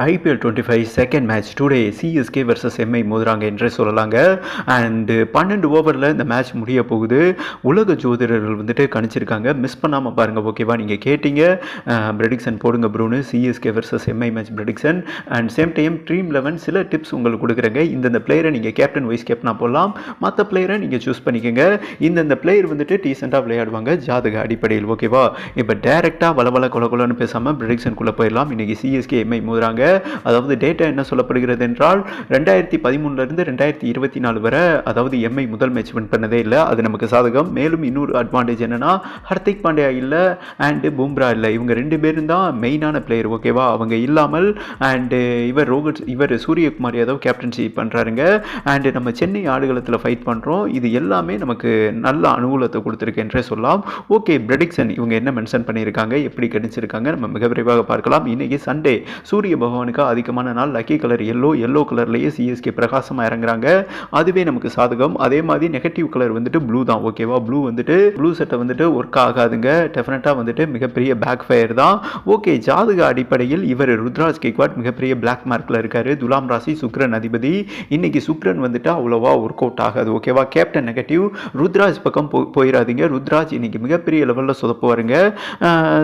IPL twenty five second match today CSK versus MI மோதுறாங்க என்றே சொல்லலாங்க. And பன்னெண்டு ஓவரில் இந்த மேட்ச் முடிய போகுது. உலக ஜோதிடர்கள் வந்துட்டு கணிச்சிருக்காங்க. மிஸ் பண்ணாமல் பாருங்கள் ஓகேவா நீங்கள் கேட்டீங்க. ப்ரெடிக்ஷன் போடுங்க ப்ரூனு. CSK versus MI match prediction and same time Dream Eleven சில டிப்ஸ் உங்களுக்கு கொடுக்குறேங்க. இந்தந்த பிளேயரை நீங்கள் கேப்டன் வைஸ் கேப்டனாக போடலாம். மற்ற பிளேயரை நீங்கள் சூஸ் பண்ணிக்கோங்க. இந்தந்த பிளேயர் வந்துட்டு டீசெண்டாக விளையாடுவாங்க. ஜாதக அடிப்படையில் ஓகேவா இப்போ டேரெக்டாக வளவள கொல கொலன்னு பேசாமல் ப்ரெடிக்ஷனுக்குள்ளே போயிடலாம். இன்றைக்கி சிஎஸ்கே எம்ஐ மோதுறாங்க. அதாவது டேட்டா என்ன சொல்லப்படுகிறது என்றால் ரெண்டாயிரத்தி பதிமூணுலேருந்து ரெண்டாயிரத்தி இருபத்தி நாலு வரை அதாவது எம்ஐ முதல் மேட்ச் வின் பண்ணதே இல்லை. அது நமக்கு சாதகம். மேலும் இன்னொரு அட்வான்டேஜ் என்னென்னா ஹர்திக் பாண்டியா இல்லை அண்டு பும்ரா இல்லை. இவங்க ரெண்டு பேரும் தான் மெயினான பிளேயர் ஓகேவா அவங்க இல்லாமல் அண்டு இவர் ரோஹித் இவர் சூரியகுமார் யாதவ் கேப்டன்சி பண்ணுறாருங்க அண்டு நம்ம சென்னை ஆடுகளத்தில் ஃபைட் பண்ணுறோம் இது எல்லாமே நமக்கு நல்ல அனுகூலத்தை கொடுத்துருக்கு என்றே சொல்லலாம். ஓகே ப்ரெடிக்ஷன் இவங்க என்ன மென்ஷன் பண்ணியிருக்காங்க? எப்படி கணிச்சிருக்காங்க? நம்ம மிக விரைவாக பார்க்கலாம். இன்னைக்கு சண்டே சூரிய பகவானுக்கு அதிகமான நாள் லக்கி கலர் எல்லோ எல்லோ கலர்லேயே சிஎஸ்கே பிரகாசமாக இறங்குறாங்க. அதுவே நமக்கு சாதகம். அதே மாதிரி நெகட்டிவ் கலர் வந்துட்டு ப்ளூ தான் ஓகேவா ப்ளூ வந்துட்டு ப்ளூ செட்டை வந்துட்டு ஒர்க் ஆகாதுங்க. டெஃபினட்டாக வந்துட்டு மிகப்பெரிய பேக் ஃபயர் தான். ஓகே ஜாதக அடிப்படையில் இவர் ருத்ராஜ் கேக்வாட் மிகப்பெரிய பிளாக் மார்க்கில் இருக்கார். துலாம் ராசி சுக்ரன் அதிபதி. இன்னைக்கு சுக்ரன் வந்துட்டு அவ்வளோவா ஒர்க் அவுட் ஆகாது ஓகேவா கேப்டன் நெகட்டிவ் ருத்ராஜ் பக்கம் போ போயிடாதீங்க ருத்ராஜ் இன்னைக்கு மிகப்பெரிய லெவலில் சொதப்புவாருங்க.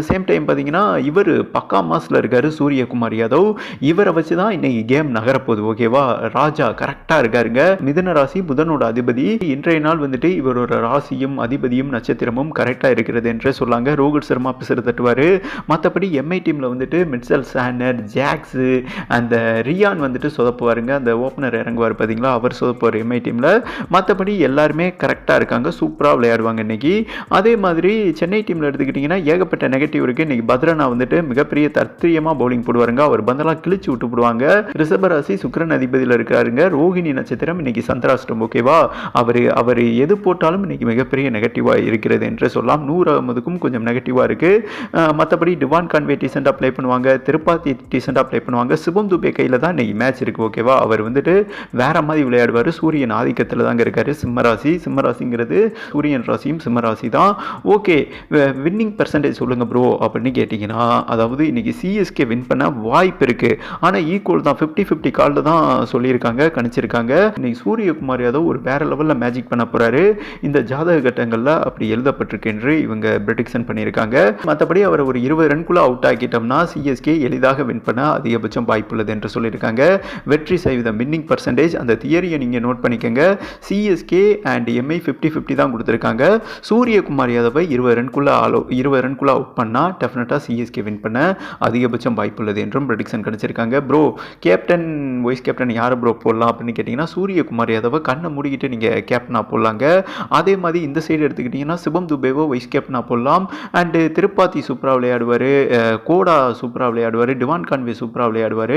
சேம் டைம் பார்த்தீங்கன்னா இவர் பக்கா மாஸில் இருக்கார் சூரியகுமார் யாதவ். இவரை வச்சு தான் இன்னைக்கு கேம் நகரப்போகுது ஓகேவா ராஜா கரெக்டாக இருக்காருங்க. மிதன ராசி புதனோட அதிபதி. இன்றைய நாள் வந்துட்டு இவரோட ராசியும் அதிபதியும் நட்சத்திரமும் கரெக்டாக இருக்கிறது என்று சொல்லாங்க. ரோஹித் சர்மா பிசர் தட்டுவார். மற்றபடி எம்ஐ டீமில் வந்துட்டு மிட்சல் சானர் ஜாக்ஸு அந்த ரியான் வந்துட்டு சொதப்புவாருங்க. அந்த ஓப்பனர் இறங்குவார் பார்த்தீங்களா அவர் சொதப்புவார் எம்ஐ டீமில் மற்றபடி எல்லாருமே கரெக்டாக இருக்காங்க. சூப்பராக விளையாடுவாங்க இன்னைக்கு. அதே மாதிரி சென்னை டீமில் எடுத்துக்கிட்டிங்கன்னா ஏகப்பட்ட நெகட்டிவ் இருக்குது இன்னைக்கு பத்ரனா வந்துட்டு மிகப்பெரிய தத்ரியமாக பவுலிங் போடுவாருங்க. அவர் அதெல்லாம் கிழிச்சு விட்டு போடுவாங்க ரிஷபராசி சுக்கரன் அதிபதியில் இருக்காருங்க. ரோஹிணி நட்சத்திரம் இன்னைக்கு சந்திராஷ்டம் ஓகேவா அவர் அவர் எது போட்டாலும் இன்னைக்கு மிகப்பெரிய நெகட்டிவாக இருக்கிறது என்று சொல்லலாம். நூறு அகமதுக்கும் கொஞ்சம் நெகட்டிவாக இருக்குது மற்றபடி டிவான் கான்வே டீசெண்டாக ப்ளே பண்ணுவாங்க. திருப்பாத்தி டீசெண்டாக ப்ளே பண்ணுவாங்க. சிவம் துபே கையில் தான் இன்னைக்கு மேட்ச் இருக்குது ஓகேவா அவர் வந்துட்டு வேற மாதிரி விளையாடுவார். சூரியன் ஆதிக்கத்தில் தாங்க இருக்காரு. சிம்மராசி சிம்மராசிங்கிறது சூரியன் ராசியும் சிம்மராசி தான். ஓகே வின்னிங் பர்சன்டேஜ் சொல்லுங்கள் ப்ரோ அப்படின்னு கேட்டிங்கன்னா அதாவது இன்னைக்கு சிஎஸ்கே வின் பண்ண வாய்ப்பு இருக்குது ஆனால் ஈக்குவல் தான். ஃபிஃப்டி ஃபிஃப்டி காலில் தான் சொல்லியிருக்காங்க கணிச்சிருக்காங்க. இன்னைக்கு சூரியகுமார் யாதவ் ஒரு வேற லெவலில் மேஜிக் பண்ண போகிறாரு இந்த ஜாதக கட்டங்களில் அப்படி எழுதப்பட்டிருக்கு என்று இவங்க ப்ரெடிக்ஷன் பண்ணியிருக்காங்க. மற்றபடி அவர் ஒரு இருபது ரன்குள்ளே அவுட் ஆக்கிட்டோம்னா சிஎஸ்கே எளிதாக வின் பண்ண அதிகபட்சம் வாய்ப்புள்ளது என்று சொல்லியிருக்காங்க. வெற்றி சதவீதம் வின்னிங் பர்சன்டேஜ் அந்த தியரியை நீங்கள் நோட் பண்ணிக்கோங்க. CSK and MI fifty fifty தான் கொடுத்துருக்காங்க. சூரியகுமார் யாதவை இருபது ரன்குள்ளே ஆலோ இருபது ரன்குள்ளே அவுட் பண்ணால் டெஃபினட்டாக சிஎஸ்கே வின் பண்ண அதிகபட்சம் வாய்ப்புள்ளது என்றும் ப்ரெடிக்ஷன் கிடச்சிருக்காங்க. ப்ரோ கேப்டன் வைஸ் கேப்டன் யார் ப்ரோ போடலாம் அப்படின்னு கேட்டிங்கன்னா சூரியகுமார் யாதவை கண்ணை மூடிக்கிட்டு நீங்கள் கேப்டனாக போடலாங்க. அதே மாதிரி இந்த சைடு எடுத்துக்கிட்டிங்கன்னா சிவம் துபேவோ வைஸ் கேப்டனாக போடலாம். அண்டு திருப்பாத்தி சூப்பராக விளையாடுவார் கோடா சூப்பராக விளையாடுவார் டிவான் கான்வே சூப்பராக விளையாடுவார்.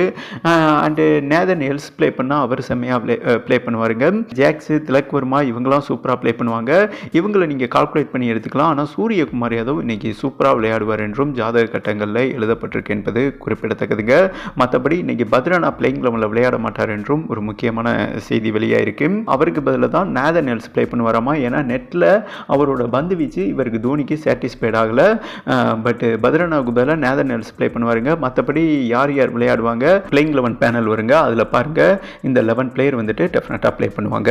அண்டு நேதன் எல்ஸ் ப்ளே பண்ணால் அவர் செம்மையாக ப்ளே ப்ளே பண்ணுவாருங்க. ஜாக்ஸு திலக் வர்மா இவங்களாம் சூப்பராக ப்ளே பண்ணுவாங்க. இவங்களை நீங்கள் கால்குலேட் பண்ணி எடுத்துக்கலாம். ஆனால் சூரியகுமார் யாதவ் இன்றைக்கி சூப்பராக விளையாடுவார் என்றும் ஜாதக கட்டங்களில் எழுதப்பட்டிருக்கு என்பது குறிப்பிடத்தக்கதுங்க. மற்றபடி இன்னைக்கு பத்ரனா பிளேயிங் லெவலில் விளையாட மாட்டார் என்றும் ஒரு முக்கியமான செய்தி வெளியாயிருக்கு. அவருக்கு பதிலாக தான் நேதன் எல்ஸ் ப்ளே பண்ணுவாராமா? ஏன்னா நெட்டில் அவரோட பந்து வீச்சு இவருக்கு தோனிக்கு சாட்டிஸ்ஃபைட் ஆகலை. பட் பத்ரனாவுக்கு பதிலாக நேதன் எல்ஸ் ப்ளே பண்ணுவாருங்க. மற்றபடி யார் யார் விளையாடுவாங்க? பிளேயிங் லெவன் பேனல் வருங்க. அதில் பாருங்கள் இந்த லெவன் பிளேயர் வந்துட்டு டெஃபினட்டாக ப்ளே பண்ணுவாங்க.